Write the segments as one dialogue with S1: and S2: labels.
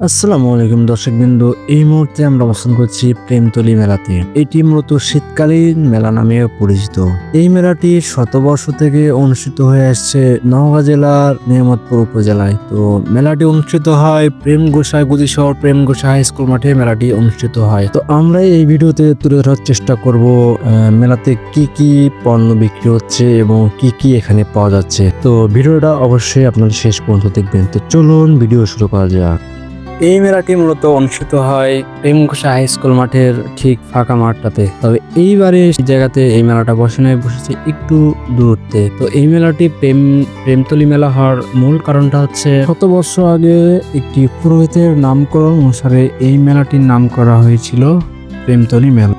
S1: আসসালামু আলাইকুম দর্শক বিন্দু এই মুহূর্তে আমরা অবস্থান করছি প্রেমতলি মেলাতে। এটি মূলত শীতকালীন মেলা নামে পরিচিত। এই মেলাটি শতবর্ষ থেকে অনুষ্ঠিত হয়ে আসছে নওগাঁ জেলার নিয়ামতপুর উপজেলায়। তো মেলাটি অনুষ্ঠিত হয় প্রেম গোসাই গুদি শহর প্রেম গোসাই হাই স্কুল মাঠে মেলাটি অনুষ্ঠিত হয়। তো আমরা এই ভিডিওতে তুলে ধরার চেষ্টা করব মেলাতে কি কি পণ্য বিক্রি হচ্ছে এবং কি কি এখানে পাওয়া যাচ্ছে। তো ভিডিওটা অবশ্যই আপনারা শেষ পর্যন্ত দেখবেন। তো চলুন ভিডিও শুরু করা যাক। এই মেলাটি মূলত অনুষ্ঠিত হয় প্রেমঘোষা হাই স্কুল মাঠের ঠিক ফাঁকা মাঠটাতে। তবে এইবারে জায়গাতে এই মেলাটা বসানো বসেছে একটু দূরত্বে। তো এই মেলাটি প্রেম, প্রেমতলি মেলা হওয়ার মূল কারণটা হচ্ছে শত বছর আগে একটি পুরোহিতের নামকরণ অনুসারে এই মেলাটির নাম করা হয়েছিল প্রেমতলি মেলা।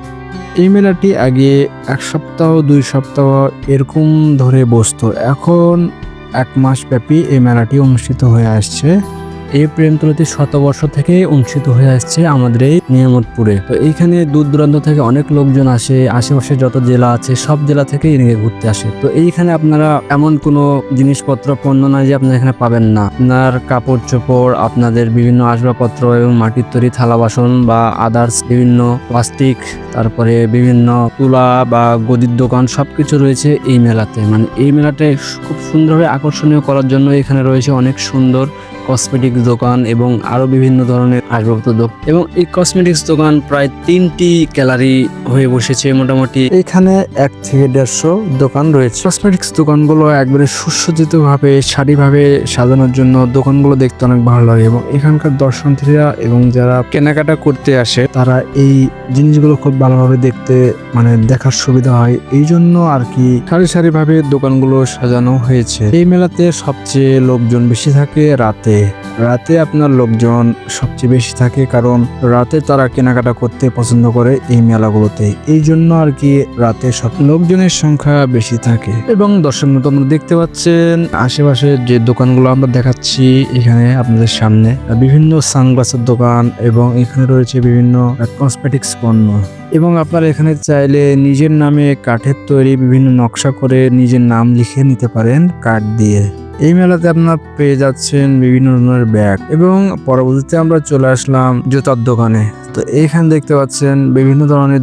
S1: এই মেলাটি আগে এক সপ্তাহ, দুই সপ্তাহ এরকম ধরে বসতো। এখন এক মাস ব্যাপী এই মেলাটি অনুষ্ঠিত হয়ে আসছে। এই প্রেমতলাটি শতবর্ষ থেকে অনুষ্ঠিত হয়ে আসছে আমাদের এই নিয়ামতপুরে। তো এইখানে দূর দূরান্ত থেকে অনেক লোকজন আসে, আশেপাশে যত জেলা আছে, সব জেলা থেকে এদিকে ঘুরতে আসে। তো এইখানে আপনারা এমন কোনো জিনিসপত্র, পণ্য নাই যে আপনারা এখানে পাবেন না। আপনার কাপড় চোপড়, আপনাদের বিভিন্ন আসবাবপত্র এবং মাটির তৈরি থালা বাসন বা আদার্স বিভিন্ন প্লাস্টিক তারপরে বিভিন্ন তুলা বা গদির দোকান, সবকিছু রয়েছে এই মেলাতে। মানে এই মেলাটা খুব সুন্দরভাবে আকর্ষণীয় করার জন্য এখানে রয়েছে অনেক সুন্দর কসমেটিক্স দোকান এবং আরও বিভিন্ন ধরনের আসবাবপত্র দোকান। এবং এই কসমেটিক্স দোকান প্রায় তিনটি গ্যালারি হয়ে বসেছে মোটামুটি। এখানে এক থেকে দেড়শো দোকান রয়েছে। কসমেটিক্স দোকানগুলো একবারে সুসজ্জিত ভাবে সারিভাবে সাজানোর জন্য দোকানগুলো দেখতে অনেক ভালো লাগে এবং এখানকার দর্শনার্থীরা এবং যারা কেনাকাটা করতে আসে তারা এই জিনিসগুলো খুব ভালোভাবে দেখতে মানে দেখার সুবিধা হয়। এই জন্য আর কি সারি সারি ভাবে দোকানগুলো সাজানো হয়েছে। এই মেলাতে সবচেয়ে লোকজন বেশি থাকে রাতে। রাতে আপনার লোকজন সবচেয়ে বেশি থাকে কারণ রাতে তারা কেনাকাটা করতে পছন্দ করে এই মেলাগুলোতে। এই জন্য আর কি রাতে সব লোকজনের সংখ্যা বেশি থাকে। এবং দর্শক মতো আপনারা দেখতে পাচ্ছেন, আশেপাশে যে দোকানগুলো আমরা দেখাচ্ছি, এখানে আপনাদের সামনে বিভিন্ন সানগ্লাসের দোকান এবং এখানে রয়েছে বিভিন্ন কসমেটিক্স পণ্য। এবং আপনারা এখানে চাইলে নিজের নামে কাঠের তৈরি বিভিন্ন নকশা করে নিজের নাম লিখে নিতে পারেন কাঠ দিয়ে। এই মেলাতে আপনার পেয়ে যাচ্ছেন বিভিন্ন ধরনের ব্যাগ এবং পরবর্তীতে আমরা চলে আসলাম জুতার দোকানে। তো এইখানে দেখতে পাচ্ছেন বিভিন্ন ধরনের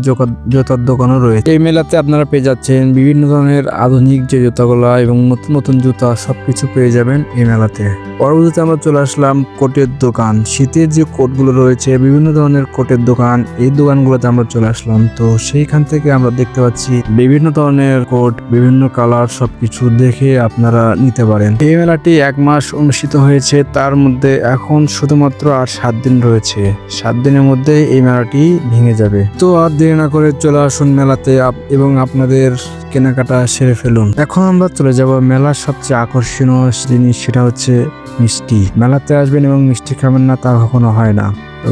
S1: জুতার দোকানও রয়েছে। এই মেলাতে আপনারা পেয়ে যাচ্ছেন বিভিন্ন ধরনের আধুনিক যে জুতাগুলো এবং নতুন নতুন জুতা সবকিছু পেয়ে যাবেন এই মেলাতে। পরবর্তীতে আমরা চলে আসলাম কোটের দোকান। শীতের যে কোটগুলো রয়েছে, বিভিন্ন ধরনের কোটের দোকান, এই দোকানগুলোতে আমরা চলে আসলাম। তো সেইখান থেকে আমরা দেখতে পাচ্ছি বিভিন্ন ধরনের কোট, বিভিন্ন কালার সবকিছু দেখে আপনারা নিতে পারেন। এই মেলাটি এক মাস অনুষ্ঠিত হয়েছে, তার মধ্যে এখন শুধুমাত্র আর সাত দিন রয়েছে। সাত দিনের মধ্যে এই মেলাটি ভেঙে যাবে। তো আর দেরি না করে চলে আসুন মেলাতে এবং আপনাদের কেনাকাটা সেরে ফেলুন। এখন আমরা চলে যাব মেলার সবচেয়ে আকর্ষণীয় জিনিস, সেটা হচ্ছে মিষ্টি। মেলাতে আসবেন এবং মিষ্টি খাবেন না তা কখনো হয় না।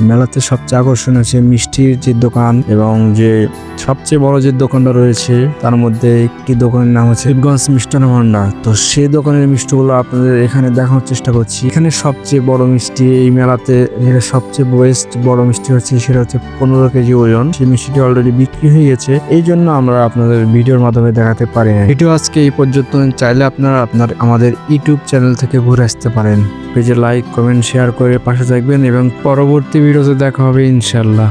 S1: মেলাতে সবচেয়ে আকর্ষণ হচ্ছে মিষ্টির যে দোকান এবং যে সবচেয়ে বড় যে দোকানটা রয়েছে, তার মধ্যে একটি দোকানের নাম হচ্ছে শিবগঞ্জ মিষ্টান্ন ভান্ডার। তো সেই দোকানের মিষ্টিগুলো আপনাদের এখানে দেখানোর চেষ্টা করছি। এখানে সবচেয়ে বড় মিষ্টি এই মেলাতে যেটা সবচেয়ে বেস্ট বড় মিষ্টি হচ্ছে, সেটা হচ্ছে পনেরো কেজি ওজন। সেই মিষ্টিটি অলরেডি বিক্রি হয়ে গেছে। এই জন্য আমরা আপনাদের ভিডিওর মাধ্যমে দেখাতে পারি না ভিডিও আজকে এই পর্যন্ত চাইলে আপনারা আপনার, আমাদের ইউটিউব চ্যানেল থেকে ঘুরে আসতে পারেন। পেজে লাইক কমেন্ট শেয়ার করে পাশে থাকবেন এবং পরবর্তী ভিডিওতে দেখা হবে ইনশাল্লাহ।